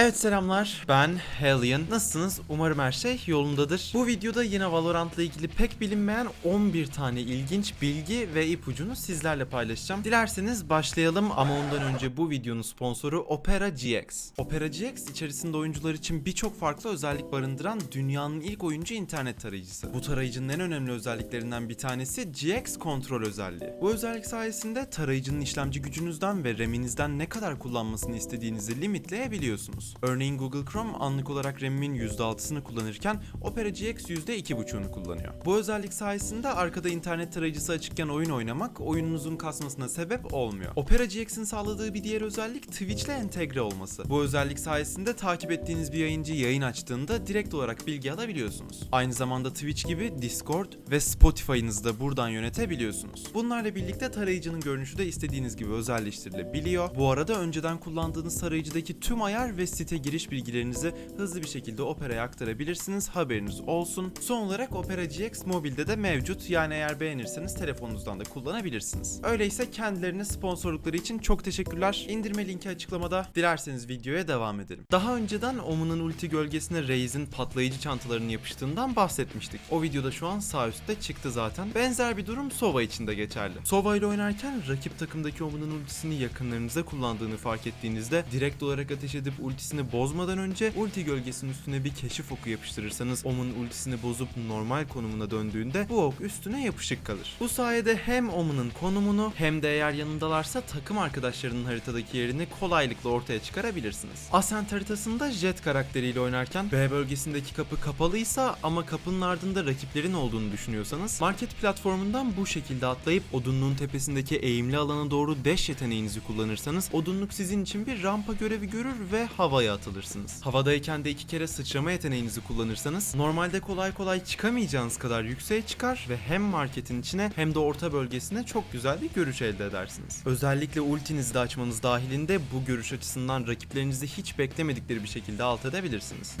Evet selamlar ben Hellion. Nasılsınız? Umarım her şey yolundadır. Bu videoda yine Valorant'la ilgili pek bilinmeyen 11 tane ilginç bilgi ve ipucunu sizlerle paylaşacağım. Dilerseniz başlayalım ama ondan önce bu videonun sponsoru Opera GX. Opera GX içerisinde oyuncular için birçok farklı özellik barındıran dünyanın ilk oyuncu internet tarayıcısı. Bu tarayıcının en önemli özelliklerinden bir tanesi GX kontrol özelliği. Bu özellik sayesinde tarayıcının işlemci gücünüzden ve RAM'inizden ne kadar kullanmasını istediğinizi limitleyebiliyorsunuz. Örneğin Google Chrome anlık olarak RAM'imin %6'sını kullanırken Opera GX %2.5'unu kullanıyor. Bu özellik sayesinde arkada internet tarayıcısı açıkken oyun oynamak oyununuzun kasmasına sebep olmuyor. Opera GX'in sağladığı bir diğer özellik Twitch ile entegre olması. Bu özellik sayesinde takip ettiğiniz bir yayıncı yayın açtığında direkt olarak bilgi alabiliyorsunuz. Aynı zamanda Twitch gibi Discord ve Spotify'ınızı da buradan yönetebiliyorsunuz. Bunlarla birlikte tarayıcının görünüşü de istediğiniz gibi özelleştirilebiliyor. Bu arada önceden kullandığınız tarayıcıdaki tüm ayar ve site giriş bilgilerinizi hızlı bir şekilde Opera'ya aktarabilirsiniz. Haberiniz olsun. Son olarak Opera GX mobilde de mevcut. Yani eğer beğenirseniz telefonunuzdan da kullanabilirsiniz. Öyleyse kendilerine sponsorlukları için çok teşekkürler. İndirme linki açıklamada. Dilerseniz videoya devam edelim. Daha önceden Omen'ın ulti gölgesine Raze'in patlayıcı çantalarını yapıştığından bahsetmiştik. O videoda şu an sağ üstte çıktı zaten. Benzer bir durum Sova için de geçerli. Sova ile oynarken rakip takımdaki Omen'ın ultisini yakınlarınıza kullandığını fark ettiğinizde direkt olarak ateş edip ultisini bozmadan önce ulti gölgesinin üstüne bir keşif oku yapıştırırsanız Omen ultisini bozup normal konumuna döndüğünde bu ok üstüne yapışık kalır. Bu sayede hem Omen'ın konumunu hem de eğer yanındalarsa takım arkadaşlarının haritadaki yerini kolaylıkla ortaya çıkarabilirsiniz. Ascent haritasında Jet karakteriyle oynarken B bölgesindeki kapı kapalıysa ama kapının ardında rakiplerin olduğunu düşünüyorsanız market platformundan bu şekilde atlayıp odunluğun tepesindeki eğimli alana doğru dash yeteneğinizi kullanırsanız odunluk sizin için bir rampa görevi görür ve havaya atılırsınız. Havadayken de iki kere sıçrama yeteneğinizi kullanırsanız normalde kolay kolay çıkamayacağınız kadar yükseğe çıkar ve hem marketin içine hem de orta bölgesine çok güzel bir görüş elde edersiniz. Özellikle ultinizi de açmanız dahilinde bu görüş açısından rakiplerinizi hiç beklemedikleri bir şekilde alt edebilirsiniz.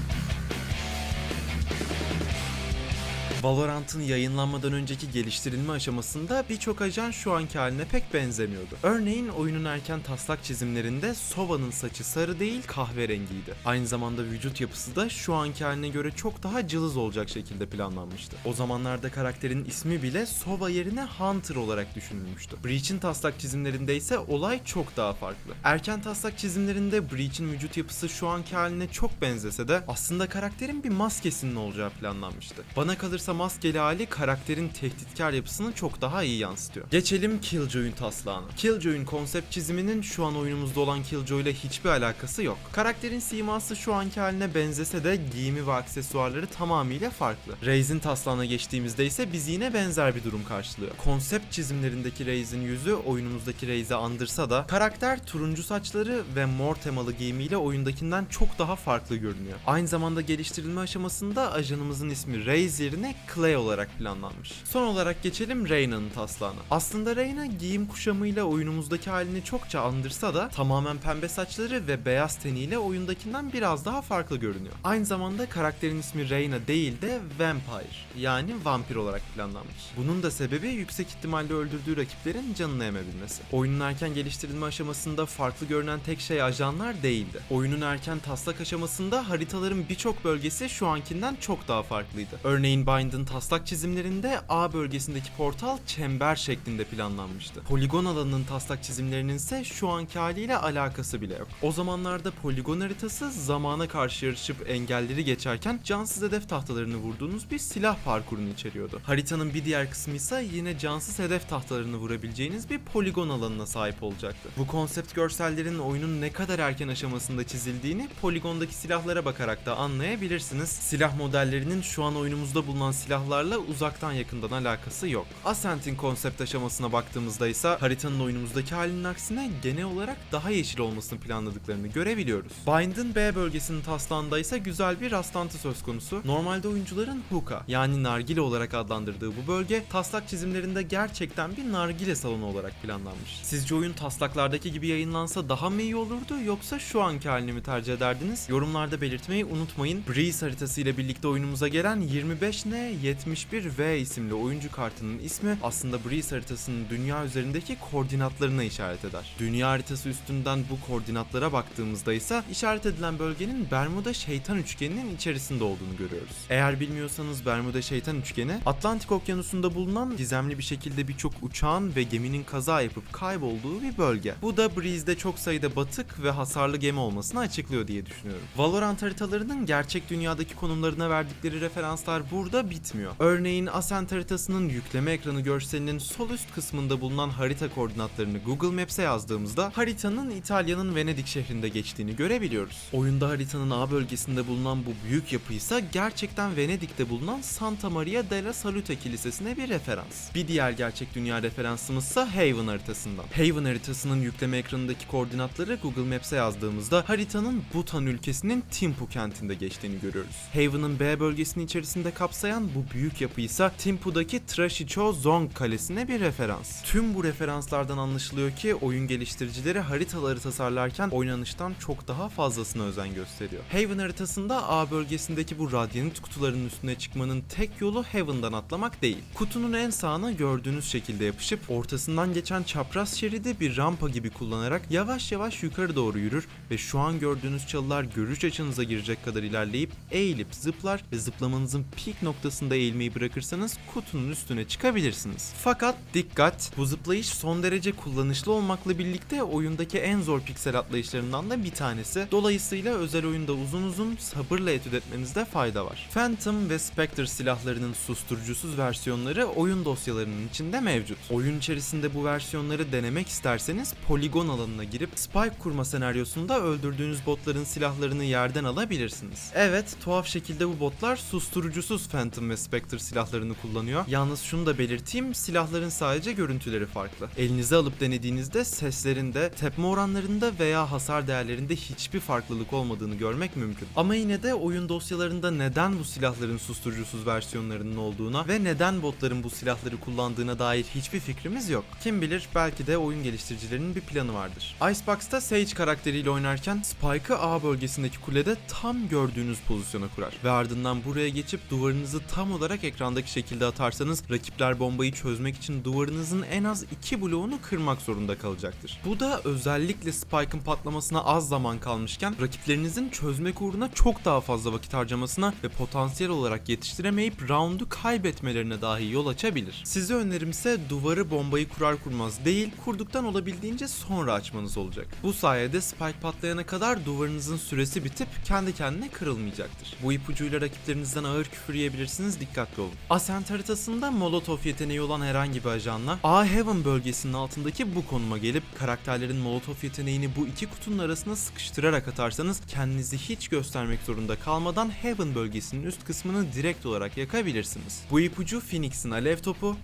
Valorant'ın yayınlanmadan önceki geliştirilme aşamasında birçok ajan şu anki haline pek benzemiyordu. Örneğin oyunun erken taslak çizimlerinde Sova'nın saçı sarı değil kahverengiydi. Aynı zamanda vücut yapısı da şu anki haline göre çok daha cılız olacak şekilde planlanmıştı. O zamanlarda karakterin ismi bile Sova yerine Hunter olarak düşünülmüştü. Breach'in taslak çizimlerinde ise olay çok daha farklı. Erken taslak çizimlerinde Breach'in vücut yapısı şu anki haline çok benzese de aslında karakterin bir maskesinin olacağı planlanmıştı. Bana kalırsa maskeli hali karakterin tehditkar yapısını çok daha iyi yansıtıyor. Geçelim Killjoy'un taslağına. Killjoy'un konsept çiziminin şu an oyunumuzda olan Killjoy ile hiçbir alakası yok. Karakterin siması şu anki haline benzese de giyimi ve aksesuarları tamamıyla farklı. Raze'in taslağına geçtiğimizde ise bizi yine benzer bir durum karşılıyor. Konsept çizimlerindeki Raze'in yüzü oyunumuzdaki Raze'i andırsa da karakter turuncu saçları ve mor temalı giyimiyle oyundakinden çok daha farklı görünüyor. Aynı zamanda geliştirilme aşamasında ajanımızın ismi Raze yerine Clay olarak planlanmış. Son olarak geçelim Reyna'nın taslağına. Aslında Reyna giyim kuşamıyla oyunumuzdaki halini çokça andırsa da tamamen pembe saçları ve beyaz teniyle oyundakinden biraz daha farklı görünüyor. Aynı zamanda karakterin ismi Reyna değil de Vampire yani vampir olarak planlanmış. Bunun da sebebi yüksek ihtimalle öldürdüğü rakiplerin canını emebilmesi. Oyunun erken geliştirilme aşamasında farklı görünen tek şey ajanlar değildi. Oyunun erken taslak aşamasında haritaların birçok bölgesi şu ankinden çok daha farklıydı. Örneğin Bind'ın taslak çizimlerinde A bölgesindeki portal çember şeklinde planlanmıştı. Poligon alanının taslak çizimlerinin ise şu anki haliyle alakası bile yok. O zamanlarda poligon haritası zamana karşı yarışıp engelleri geçerken cansız hedef tahtalarını vurduğunuz bir silah parkurunu içeriyordu. Haritanın bir diğer kısmı ise yine cansız hedef tahtalarını vurabileceğiniz bir poligon alanına sahip olacaktı. Bu konsept görsellerin oyunun ne kadar erken aşamasında çizildiğini poligondaki silahlara bakarak da anlayabilirsiniz. Silah modellerinin şu an oyunumuzda bulunan silahlarla uzaktan yakından alakası yok. Ascent'in konsept aşamasına baktığımızda ise haritanın oyunumuzdaki halinin aksine genel olarak daha yeşil olmasını planladıklarını görebiliyoruz. Bind'in B bölgesinin taslağında ise güzel bir rastlantı söz konusu. Normalde oyuncuların hookah yani nargile olarak adlandırdığı bu bölge taslak çizimlerinde gerçekten bir nargile salonu olarak planlanmış. Sizce oyun taslaklardaki gibi yayınlansa daha mı iyi olurdu yoksa şu anki halini mi tercih ederdiniz? Yorumlarda belirtmeyi unutmayın. Breeze haritası ile birlikte oyunumuza gelen 25N M71V isimli oyuncu kartının ismi aslında Breeze haritasının dünya üzerindeki koordinatlarına işaret eder. Dünya haritası üstünden bu koordinatlara baktığımızda ise işaret edilen bölgenin Bermuda şeytan üçgeninin içerisinde olduğunu görüyoruz. Eğer bilmiyorsanız Bermuda şeytan üçgeni Atlantik okyanusunda bulunan gizemli bir şekilde birçok uçağın ve geminin kaza yapıp kaybolduğu bir bölge. Bu da Breeze'de çok sayıda batık ve hasarlı gemi olmasını açıklıyor diye düşünüyorum. Valorant haritalarının gerçek dünyadaki konumlarına verdikleri referanslar burada bitmiyor. Örneğin Ascent haritasının yükleme ekranı görselinin sol üst kısmında bulunan harita koordinatlarını Google Maps'e yazdığımızda haritanın İtalya'nın Venedik şehrinde geçtiğini görebiliyoruz. Oyunda haritanın A bölgesinde bulunan bu büyük yapı ise gerçekten Venedik'te bulunan Santa Maria della Salute Kilisesi'ne bir referans. Bir diğer gerçek dünya referansımız ise Haven haritasından. Haven haritasının yükleme ekranındaki koordinatları Google Maps'e yazdığımızda haritanın Bhutan ülkesinin Thimphu kentinde geçtiğini görüyoruz. Haven'ın B bölgesini içerisinde kapsayan bu büyük yapı ise Thimphu'daki Trashicho Zong kalesine bir referans. Tüm bu referanslardan anlaşılıyor ki oyun geliştiricileri haritaları tasarlarken oynanıştan çok daha fazlasına özen gösteriyor. Haven haritasında A bölgesindeki bu radyanit kutuların üstüne çıkmanın tek yolu Haven'dan atlamak değil. Kutunun en sağına gördüğünüz şekilde yapışıp ortasından geçen çapraz şeridi bir rampa gibi kullanarak yavaş yavaş yukarı doğru yürür ve şu an gördüğünüz çalılar görüş açınıza girecek kadar ilerleyip eğilip zıplar ve zıplamanızın peak noktasında eğilmeyi bırakırsanız kutunun üstüne çıkabilirsiniz. Fakat dikkat bu zıplayış son derece kullanışlı olmakla birlikte oyundaki en zor piksel atlayışlarından da bir tanesi. Dolayısıyla özel oyunda uzun uzun sabırla etüt etmenizde fayda var. Phantom ve Spectre silahlarının susturucusuz versiyonları oyun dosyalarının içinde mevcut. Oyun içerisinde bu versiyonları denemek isterseniz poligon alanına girip spike kurma senaryosunda öldürdüğünüz botların silahlarını yerden alabilirsiniz. Evet, tuhaf şekilde bu botlar susturucusuz Phantom ve Spectre silahlarını kullanıyor. Yalnız şunu da belirteyim, silahların sadece görüntüleri farklı. Elinize alıp denediğinizde seslerinde, tepme oranlarında veya hasar değerlerinde hiçbir farklılık olmadığını görmek mümkün. Ama yine de oyun dosyalarında neden bu silahların susturucusuz versiyonlarının olduğuna ve neden botların bu silahları kullandığına dair hiçbir fikrimiz yok. Kim bilir belki de oyun geliştiricilerinin bir planı vardır. Icebox'ta Sage karakteriyle oynarken Spike'ı A bölgesindeki kulede tam gördüğünüz pozisyona kurar ve ardından buraya geçip duvarınızı tam olarak ekrandaki şekilde atarsanız rakipler bombayı çözmek için duvarınızın en az iki bloğunu kırmak zorunda kalacaktır. Bu da özellikle Spike'ın patlamasına az zaman kalmışken rakiplerinizin çözmek uğruna çok daha fazla vakit harcamasına ve potansiyel olarak yetiştiremeyip roundu kaybetmelerine dahi yol açabilir. Size önerimse duvarı bombayı kurar kurmaz değil, kurduktan olabildiğince sonra açmanız olacak. Bu sayede Spike patlayana kadar duvarınızın süresi bitip kendi kendine kırılmayacaktır. Bu ipucuyla rakiplerinizden ağır küfür yiyebilirsiniz, dikkatli olun. Ascent haritasında Molotov yeteneği olan herhangi bir ajanla A Heaven bölgesinin altındaki bu konuma gelip karakterlerin Molotov yeteneğini bu iki kutunun arasına sıkıştırarak atarsanız kendinizi hiç göstermek zorunda kalmadan Heaven bölgesinin üst kısmını direkt olarak yakabilirsiniz. Bu ipucu Phoenix'in alev topu,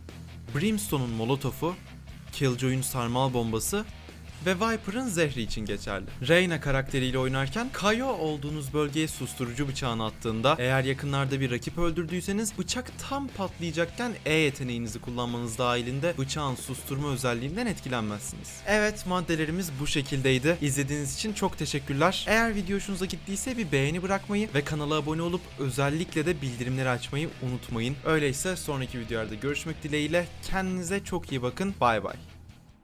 Brimstone'un molotofu, Killjoy'un sarmal bombası ve Viper'ın zehri için geçerli. Reyna karakteriyle oynarken Kayo olduğunuz bölgeye susturucu bıçağını attığında eğer yakınlarda bir rakip öldürdüyseniz bıçak tam patlayacakken E yeteneğinizi kullanmanız dahilinde bıçağın susturma özelliğinden etkilenmezsiniz. Evet maddelerimiz bu şekildeydi. İzlediğiniz için çok teşekkürler. Eğer video hoşunuza gittiyse bir beğeni bırakmayı ve kanala abone olup özellikle de bildirimleri açmayı unutmayın. Öyleyse sonraki videolarda görüşmek dileğiyle kendinize çok iyi bakın. Bay bay.